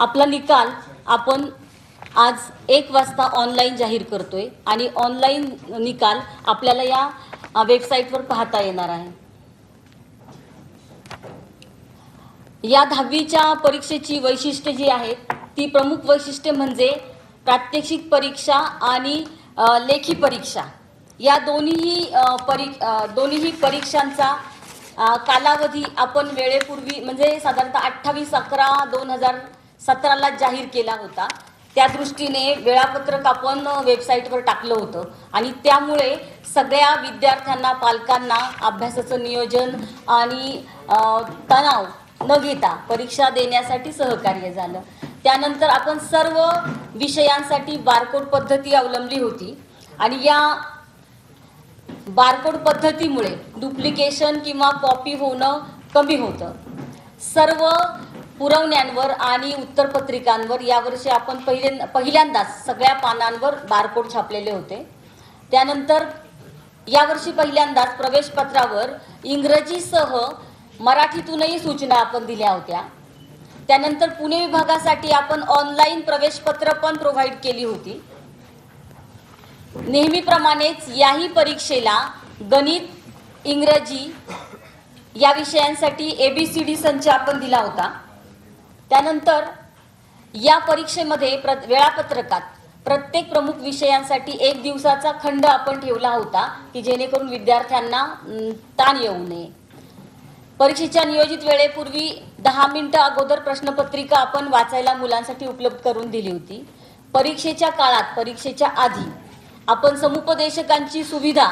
आपला निकाल आपण आज एक वाजता ऑनलाईन जाहीर करतोय आणि ऑनलाईन निकाल आपल्याला या वेबसाईटवर पाहता येणार आहे. या दहावीच्या परीक्षेची वैशिष्ट्ये जी आहेत ती प्रमुख वैशिष्ट्ये म्हणजे प्रात्यक्षिक परीक्षा आणि लेखी परीक्षा. या दोन्हीही परी दोन्हीही परीक्षांचा कालावधी आपण वेळेपूर्वी म्हणजे साधारणतः अठ्ठावीस अकरा दोन हजार सतराला जाहीर केला होता. त्या दृष्टीने वेळापत्रक आपण वेबसाईटवर टाकलं होतं. आणि त्यामुळे सगळ्या विद्यार्थ्यांना पालकांना अभ्यासाचं नियोजन आणि तणाव न घेता परीक्षा देण्यासाठी सहकार्य झालं. त्यानंतर आपण सर्व विषयांसाठी बारकोड पद्धती अवलंबली होती. आणि या बारकोड पद्धतीमुळे डुप्लिकेशन किंवा कॉपी होणं कमी होतं. सर्व पुरवण्यांवर आणि उत्तरपत्रिकांवर यावर्षी आपण पहिले पहिल्यांदाच सगळ्या पानांवर बारकोड छापलेले होते. त्यानंतर यावर्षी पहिल्यांदाच प्रवेशपत्रावर इंग्रजीसह मराठीतूनही सूचना आपण दिल्या होत्या. त्यानंतर पुणे विभागासाठी आपण ऑनलाईन प्रवेशपत्र पण प्रोव्हाइड केली होती. नेहमीप्रमाणेच याही परीक्षेला गणित इंग्रजी या विषयांसाठी ए बी सी डी संच आपण दिला होता. त्यानंतर या परीक्षेमध्ये प्र वेळापत्रकात प्रत्येक प्रमुख विषयांसाठी एक दिवसाचा खंड आपण ठेवला होता की जेणेकरून विद्यार्थ्यांना ताण येऊ नये. परीक्षेच्या नियोजित वेळेपूर्वी दहा मिनिटं अगोदर प्रश्नपत्रिका आपण वाचायला मुलांसाठी उपलब्ध करून दिली होती. परीक्षेच्या काळात परीक्षेच्या आधी आपण समुपदेशकांची सुविधा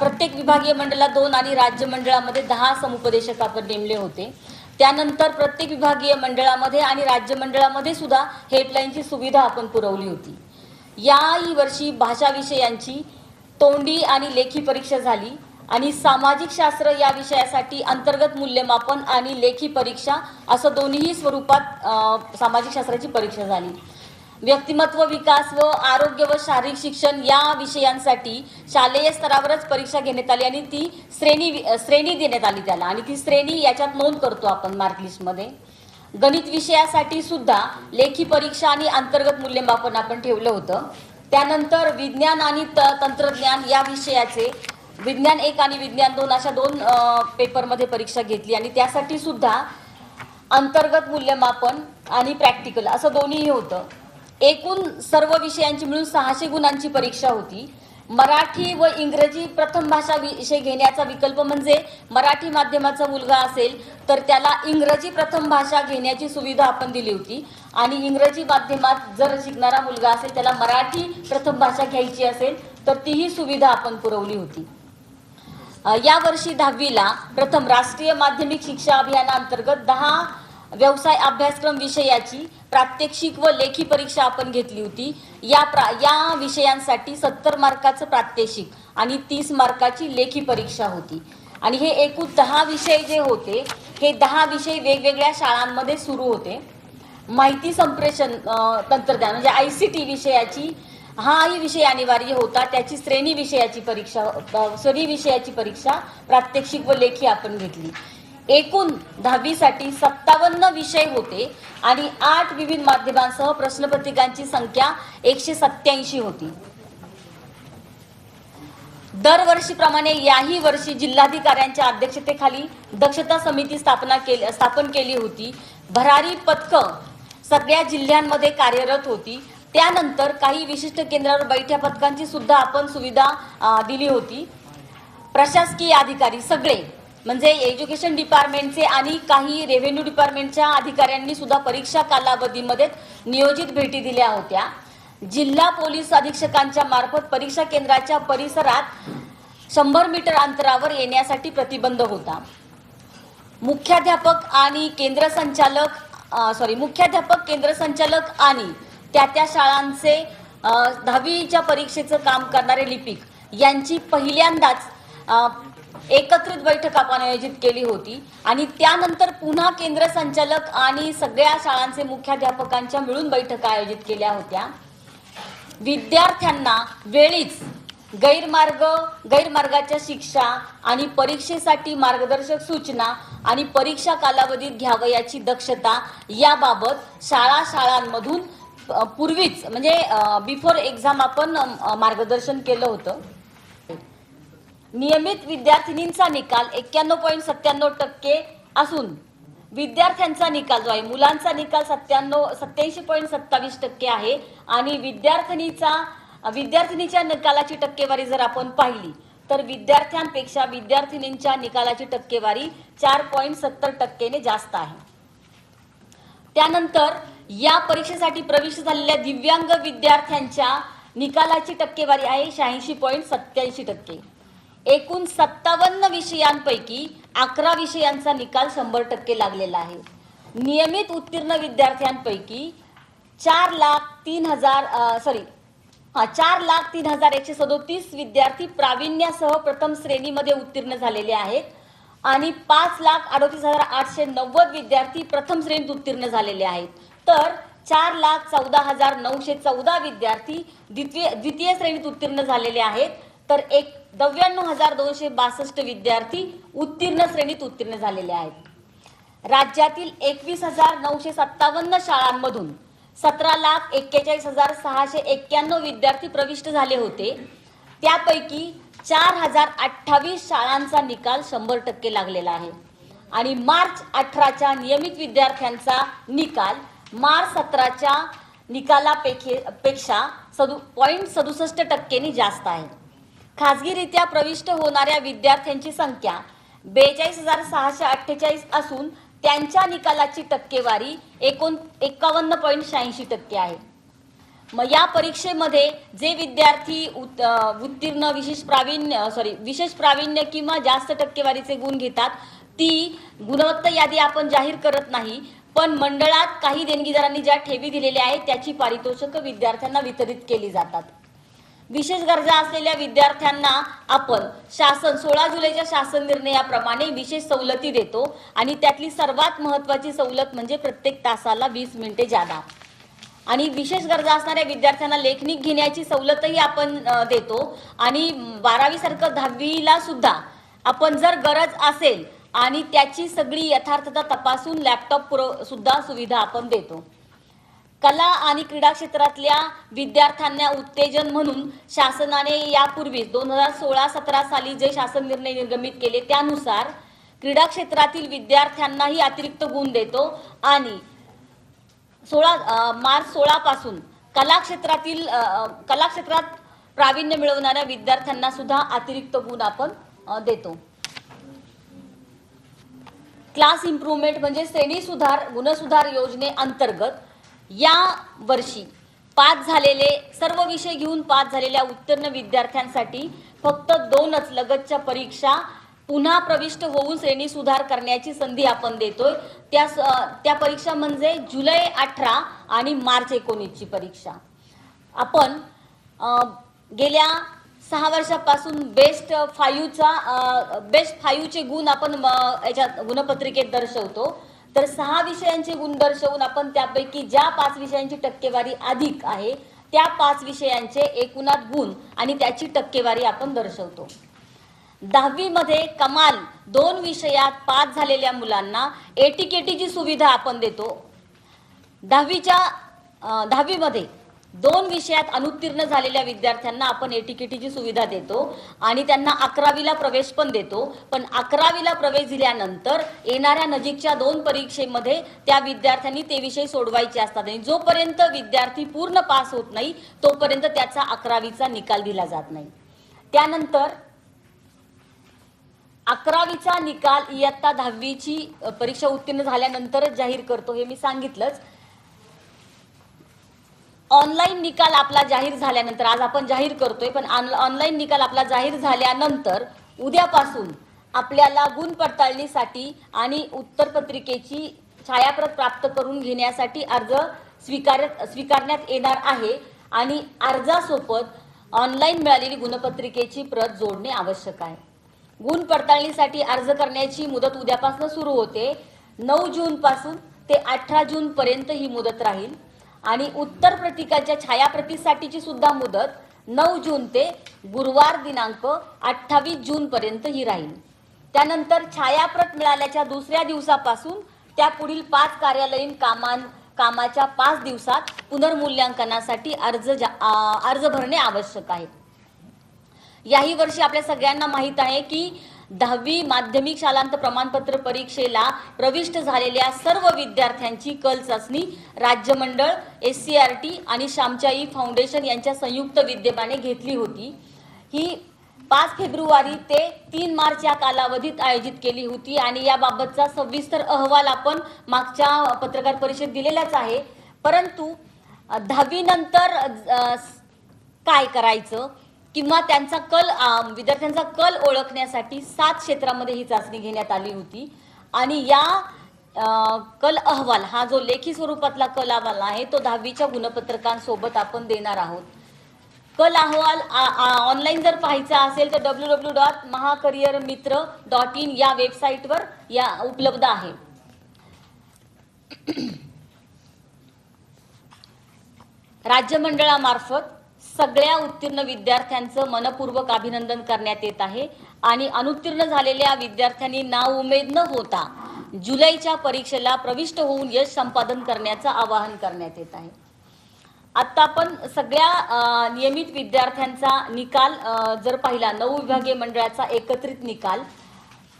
प्रत्येक विभागीय मंडळात दोन आणि राज्य मंडळामध्ये दहा समुपदेशक आपण नेमले होते. त्यानंतर प्रत्येक विभागीय मंडळामध्ये आणि राज्य मंडळामध्ये सुद्धा हेल्पलाईनची सुविधा आपण पुरवली होती. याही वर्षी भाषा विषयांची तोंडी आणि लेखी परीक्षा झाली आणि सामाजिक शास्त्र या विषयासाठी अंतर्गत मूल्यमापन आणि लेखी परीक्षा असं दोन्ही स्वरूपात सामाजिक शास्त्राची परीक्षा झाली. व्यक्तिमत्व विकास व आरोग्य व शारीरिक शिक्षण या विषयांसाठी शालेय स्तरावरच परीक्षा घेण्यात आली आणि ती श्रेणी श्रेणी देण्यात आली त्याला. आणि ती श्रेणी याच्यात नोंद करतो आपण मार्कलिस्टमध्ये गणित विषयासाठी सुद्धा लेखी परीक्षा आणि अंतर्गत मूल्यमापन आपण ठेवलं होतं. त्यानंतर विज्ञान आणि त तंत्रज्ञान या विषयाचे विज्ञान एक आणि विज्ञान दोन अशा दोन पेपरमध्ये परीक्षा घेतली आणि त्यासाठी सुद्धा अंतर्गत मूल्यमापन आणि प्रॅक्टिकल असं दोन्हीही होतं. एकूण सर्व विषयांची मिळून सहाशे गुणांची परीक्षा होती. मराठी व इंग्रजी प्रथम भाषा विषय घेण्याचा विकल्प म्हणजे मराठी माध्यमाचा मुलगा असेल तर त्याला इंग्रजी प्रथम भाषा घेण्याची सुविधा आपण दिली होती. आणि इंग्रजी माध्यमात जर शिकणारा मुलगा असेल त्याला मराठी प्रथम भाषा घ्यायची असेल तर तीही सुविधा आपण पुरवली होती. या यावर्षी दहावीला प्रथम राष्ट्रीय माध्यमिक शिक्षा अभियानाअंतर्गत दहा व्यवसाय अभ्यासक्रम विषयाची प्रात्यक्षिक व लेखी परीक्षा आपण घेतली होती. या प्रा या विषयांसाठी सत्तर मार्काचं प्रात्यक्षिक आणि तीस मार्काची लेखी परीक्षा होती. आणि हे एकूण दहा विषय जे होते हे दहा विषय वेगवेगळ्या शाळांमध्ये सुरू होते. माहिती संप्रेषण तंत्रज्ञान म्हणजे आय सी टी विषयाची हाही विषय अनिवार्य होता. त्याची श्रेणी विषयाची परीक्षा श्रेणी विषयाची परीक्षा प्रात्यक्षिक व लेखी आपण घेतली. एकूण दहावीसाठी सत्तावन्न विषय होते आणि आठ विविध माध्यमांसह प्रश्नपत्रिकांची संख्या एकशे सत्याऐंशी होती. दरवर्षीप्रमाणे याही वर्षी जिल्हाधिकाऱ्यांच्या अध्यक्षतेखाली दक्षता समिती स्थापना केली स्थापन केली होती. भरारी पथकं सगळ्या जिल्ह्यांमध्ये कार्यरत होती. त्यानंतर काही विशिष्ट केंद्रावर बैठ्या पथकांची सुद्धा आपण सुविधा दिली होती. प्रशासकीय अधिकारी सगळे म्हणजे एज्युकेशन डिपार्टमेंटचे आणि काही रेव्हेन्यू डिपार्टमेंटच्या अधिकाऱ्यांनी सुद्धा परीक्षा कालावधीमध्ये नियोजित भेटी दिल्या होत्या. जिल्हा पोलीस अधीक्षकांच्या मार्फत परीक्षा केंद्राच्या परिसरात शंभर मीटर अंतरावर येण्यासाठी प्रतिबंध होता. मुख्याध्यापक आणि केंद्र संचालक सॉरी मुख्याध्यापक केंद्र संचालक आणि त्या त्या शाळांचे दहावीच्या परीक्षेचं काम करणारे लिपिक यांची पहिल्यांदाच एकत्रित बैठक आपण आयोजित केली होती. आणि त्यानंतर पुन्हा केंद्र संचालक आणि सगळ्या शाळांचे मुख्याध्यापकांच्या मिळून बैठका आयोजित केल्या होत्या. विद्यार्थ्यांना वेळीच गैरमार्ग गैरमार्गाच्या शिक्षा आणि परीक्षेसाठी मार्गदर्शक सूचना आणि परीक्षा कालावधीत घ्यावयाची दक्षता याबाबत शाळा शाळांमधून पूर्वीच म्हणजे बिफोर एक्झाम आपण मार्गदर्शन केलं होतं. नियमित विद्यार्थिनींचा निकाल एक्क्याण्णव पॉईंट सत्त्याण्णव टक्के असून विद्यार्थ्यांचा निकाल जो आहे मुलांचा निकाल सत्त्याण्णव सत्याऐंशी पॉईंट सत्तावीस टक्के आहे. आणि विद्यार्थिनीचा विद्यार्थिनीच्या निकालाची टक्केवारी जर आपण पाहिली तर विद्यार्थ्यांपेक्षा विद्यार्थिनींच्या निकालाची टक्केवारी चार पॉईंट सत्तर टक्केने जास्त आहे. त्यानंतर या परीक्षेसाठी प्रविष्ट झालेल्या दिव्यांग विद्यार्थ्यांच्या निकालाची टक्केवारी आहे शहाऐंशी पॉईंट सत्याऐंशी टक्के. एकूण सत्तावन्न विषयांपैकी अकरा विषयांचा निकाल शंभर टक्के लागलेला आहे. नियमित उत्तीर्ण विद्यार्थ्यांपैकी चार लाख तीन हजार सॉरी हा चार लाख तीन हजार एकशे सदोतीस विद्यार्थी प्रावीण्यासह प्रथम श्रेणीमध्ये उत्तीर्ण झालेले आहेत आणि पाच लाख अडोतीस हजार आठशे नव्वद विद्यार्थी प्रथम श्रेणीत उत्तीर्ण झालेले आहेत. तर चार लाख चौदा हजार नऊशे चौदा विद्यार्थी द्वितीय द्वितीय श्रेणीत उत्तीर्ण झालेले आहेत. तर एक नव्याण्णव हजार दोनशे बासष्ट विद्यार्थी उत्तीर्ण श्रेणीत उत्तीर्ण झालेले आहेत. राज्यातील एकवीस हजार नऊशे सत्तावन्न शाळांमधून सतरा लाख एक्केचाळीस हजार सहाशे एक्क्याण्णव विद्यार्थी प्रविष्ट झाले होते. त्यापैकी चार हजार अठ्ठावीस शाळांचा निकाल शंभर टक्के लागलेला आहे. आणि मार्च अठराच्या नियमित विद्यार्थ्यांचा निकाल मार्च सतराच्या निकालापेक्षे पेक्षा सदु पॉईंट सदुसष्ट टक्केनी जास्त आहे. खाजगीरित्या प्रविष्ट होणाऱ्या विद्यार्थ्यांची संख्या बेचाळीस हजार सहाशे अठ्ठेचाळीस असून त्यांच्या निकालाची टक्केवारी एकोण एकावन्न पॉईंट शहाऐंशी टक्के आहे. मग या परीक्षेमध्ये जे विद्यार्थी उत- उत्तीर्ण विशेष प्रावीण्य सॉरी विशेष प्रावीण्य किंवा जास्त टक्केवारीचे गुण घेतात ती गुणवत्ता यादी आपण जाहीर करत नाही पण मंडळात काही देणगीदारांनी ज्या ठेवी दिलेल्या आहेत त्याची पारितोषिकं विद्यार्थ्यांना वितरित केली जातात. विशेष गरजा असलेल्या विद्यार्थ्यांना आपण शासन सोळा जुलैच्या शासन निर्णयाप्रमाणे विशेष सवलती देतो आणि त्यातली सर्वात महत्त्वाची सवलत म्हणजे प्रत्येक तासाला वीस मिनिटे जादा. आणि विशेष गरजा असणाऱ्या विद्यार्थ्यांना लेखनिक घेण्याची सवलतही आपण देतो. आणि बारावी सारखं दहावीला सुद्धा आपण जर गरज असेल आणि त्याची सगळी यथार्थता तपासून लॅपटॉप पुर सुद्धा सुविधा आपण देतो. कला आणि क्रीडा क्षेत्रातल्या विद्यार्थ्यांना उत्तेजन म्हणून शासनाने यापूर्वीच दोन हजार सोळा सतरा साली जे शासन निर्णय निर्गमित केले त्यानुसार क्रीडा क्षेत्रातील विद्यार्थ्यांनाही अतिरिक्त गुण देतो आणि सोळा मार्च सोळा पासून कला क्षेत्रातील कला क्षेत्रात प्रावीण्य मिळवणाऱ्या विद्यार्थ्यांना सुद्धा अतिरिक्त गुण आपण देतो. क्लास इम्प्रूव्हमेंट म्हणजे श्रेणी सुधार गुणसुधार योजने अंतर्गत या वर्षी पास झालेले सर्व विषय घेऊन पास झालेल्या उत्तीर्ण विद्यार्थ्यांसाठी फक्त दोनच लगतच्या परीक्षा पुन्हा प्रविष्ट होऊन श्रेणी सुधार करण्याची संधी आपण देतोय. त्या त्या परीक्षा म्हणजे जुलै अठरा आणि मार्च एकोणीसची परीक्षा. आपण गेल्या सहा वर्षापासून बेस्ट फायूचा बेस्ट फायूचे गुण आपण याच्यात गुणपत्रिकेत दर्शवतो. तर सहा विषयांचे गुण दर्शवून आपण त्यापैकी ज्या पाच विषयांची टक्केवारी अधिक आहे त्या पाच विषयांचे एकूणात गुण आणि त्याची टक्केवारी आपण दर्शवतो. दहावीमध्ये कमाल दोन विषयात पास झालेल्या मुलांना एटीकेटीची सुविधा आपण देतो. दहावीच्या दहावीमध्ये दोन विषयात अनुत्तीर्ण झालेल्या विद्यार्थ्यांना आपण एटीकेटीची सुविधा देतो आणि त्यांना अकरावीला प्रवेश पण देतो. पण अकरावीला प्रवेश दिल्यानंतर येणाऱ्या नजीकच्या दोन परीक्षेमध्ये त्या विद्यार्थ्यांनी ते विषय सोडवायचे असतात. आणि जोपर्यंत विद्यार्थी पूर्ण पास होत नाही तोपर्यंत त्याचा अकरावीचा निकाल दिला जात नाही. त्यानंतर अकरावीचा निकाल इयत्ता दहावीची परीक्षा उत्तीर्ण झाल्यानंतरच जाहीर करतो हे मी सांगितलंच. ऑनलाईन निकाल आपला जाहीर झाल्यानंतर आज आपण जाहीर करतोय पण ऑनलाईन निकाल आपला जाहीर झाल्यानंतर उद्यापासून आपल्याला गुण पडताळणीसाठी आणि उत्तरपत्रिकेची छायाप्रत प्राप्त करून घेण्यासाठी अर्ज स्वीकार स्वीकारण्यात येणार आहे आणि अर्जासोबत ऑनलाईन मिळालेली गुणपत्रिकेची प्रत जोडणे आवश्यक आहे. गुण पडताळणीसाठी अर्ज करण्याची मुदत उद्यापासून सुरू होते. नऊ जून पासून ते अठरा जून पर्यंत ही मुदत राहील. आणि उत्तर प्रतीकाच्या छायाप्रतीसाठीची सुद्धा मुदत नऊ जून ते गुरुवार दिनांक अठ्ठावीस जूनपर्यंत ही राहील. त्यानंतर छायाप्रत मिळाल्याच्या दुसऱ्या दिवसापासून त्या पुढील पाच कार्यालयीन कामां कामाच्या पाच दिवसात पुनर्मूल्यांकनासाठी अर्ज जा- अर्ज भरणे आवश्यक आहे. याही वर्षी आपल्या सगळ्यांना माहीत आहे की दहावी माध्यमिक शालांत प्रमाणपत्र परीक्षेला प्रविष्ट झालेल्या सर्व विद्यार्थ्यांची कल चाचणी राज्य मंडळ एस सी आर टी आणि श्यामच्याई फाउंडेशन यांच्या संयुक्त विद्यमाने घेतली होती. ही पाच फेब्रुवारी ते तीन मार्च या कालावधीत आयोजित केली होती आणि याबाबतचा सविस्तर अहवाल आपण मागच्या पत्रकार परिषद दिलेलाच आहे. परंतु दहावीनंतर काय करायचं? किंवा त्यांचा कल विद्यार्थ्यांचा कल ओळखण्यासाठी सात क्षेत्रामध्ये ही चाचणी घेण्यात आली होती. आणि या कल अहवाल हा जो लेखी स्वरूपातला कल अहवाल आहे तो दहावीच्या गुणपत्रकांसोबत आपण देणार आहोत. कल अहवाल ऑनलाईन जर पाहायचा असेल तर डब्ल्यू डब्ल्यू डॉट महाकरिअर मित्र डॉट इन या वेबसाईटवर या उपलब्ध आहे. राज्य मंडळामार्फत सगळ्या उत्तीर्ण विद्यार्थ्यांचं मनपूर्वक अभिनंदन करण्यात येत आहे. आणि अनुत्तीर्ण झालेल्या विद्यार्थ्यांनी नाउमेद न होता जुलैच्या परीक्षेला प्रविष्ट होऊन यश संपादन करण्याचं आवाहन करण्यात येत आहे. आता आपण सगळ्या नियमित विद्यार्थ्यांचा निकाल जर पाहिला नऊ विभागीय मंडळाचा एकत्रित निकाल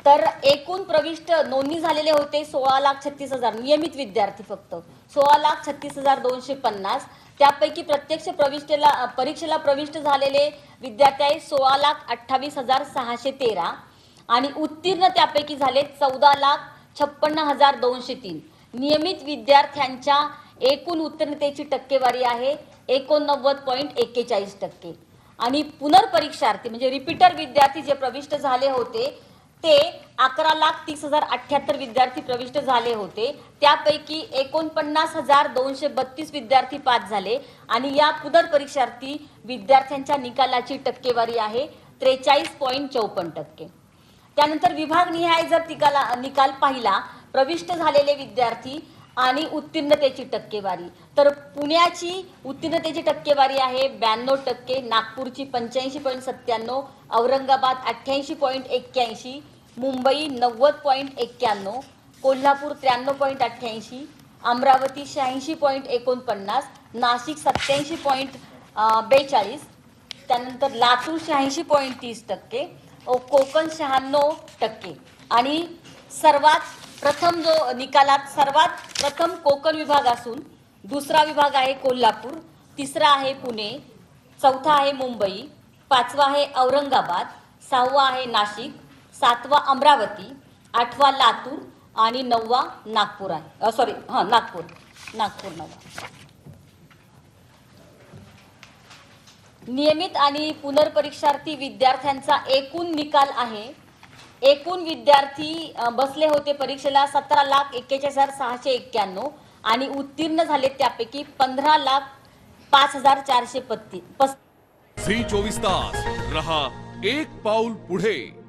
तर एकूण प्रविष्ट नोंदणी झालेले होते सोळा लाख छत्तीस हजार नियमित विद्यार्थी फक्त. सोळा लाख छत्तीस हजार दोनशे पन्नास. त्यापैकी प्रत्यक्ष प्रविष्टेला परीक्षेला प्रविष्ट झालेले विद्यार्थी आहे सोळा लाख अठ्ठावीस हजार सहाशे तेरा. आणि उत्तीर्ण त्यापैकी झाले चौदा लाख छप्पन्न हजार दोनशे तीन. नियमित विद्यार्थ्यांच्या एकूण उत्तीर्णतेची टक्केवारी आहे एकोणनव्वद पॉईंट एक्केचाळीस टक्के. आणि पुनर्परीक्षार्थी म्हणजे रिपीटर विद्यार्थी जे प्रविष्ट झाले होते ते अकरा लाख तीस हजार अठ्याहत्तर विद्यार्थी प्रविष्ट झाले होते. त्यापैकी एकोणपन्नास हजार दोनशे बत्तीस विद्यार्थी पास झाले आणि या पुनर्परीक्षार्थी विद्यार्थ्यांच्या निकालाची टक्केवारी आहे त्रेचाळीस पॉईंट चौपन्न टक्के. त्यानंतर विभागनिहाय जर निकाला निकाल पाहिला प्रविष्ट झालेले विद्यार्थी आणि उत्तीर्णतेची टक्केवारी. तर पुण्याची उत्तीर्णतेची टक्केवारी आहे ब्याण्णव टक्के नागपूरची पंच्याऐंशी पॉईंट सत्त्याण्णव औरंगाबाद अठ्ठ्याऐंशी पॉईंट एक्क्याऐंशी मुंबई नव्वद पॉईंट एक्क्याण्णव कोल्हापूर त्र्याण्णव पॉईंट अठ्ठ्याऐंशी अमरावती शहाऐंशी पॉईंट एकोणपन्नास नाशिक सत्त्याऐंशी पॉईंट बेचाळीस त्यानंतर लातूर शहाऐंशी पॉईंट तीस टक्के कोकण शहाण्णव टक्के. आणि सर्वात प्रथम जो निकालात सर्वात प्रथम कोकण विभाग असून दुसरा विभाग आहे कोल्हापूर तिसरा आहे पुणे चौथा आहे मुंबई पाचवा आहे औरंगाबाद सहावा आहे नाशिक सातवा अमरावती आठवा लातूर आणि नववा नागपूर आहे. सॉरी हां नागपूर. नागपूर नववा. नियमित आणि पुनर्परीक्षार्थी विद्यार्थ्यांचा एकूण निकाल आहे. एकूण विद्यार्थी बसले होते परीक्षेला सतरा लाख एक्केचाळीस हजार सहाशे एक्क्याण्णव आणि उत्तीर्ण झाले त्यापैकी पंधरा लाख पाच हजार चारशे पत्ती पस झी चोवीस तास. रहा एक पाऊल पुढे.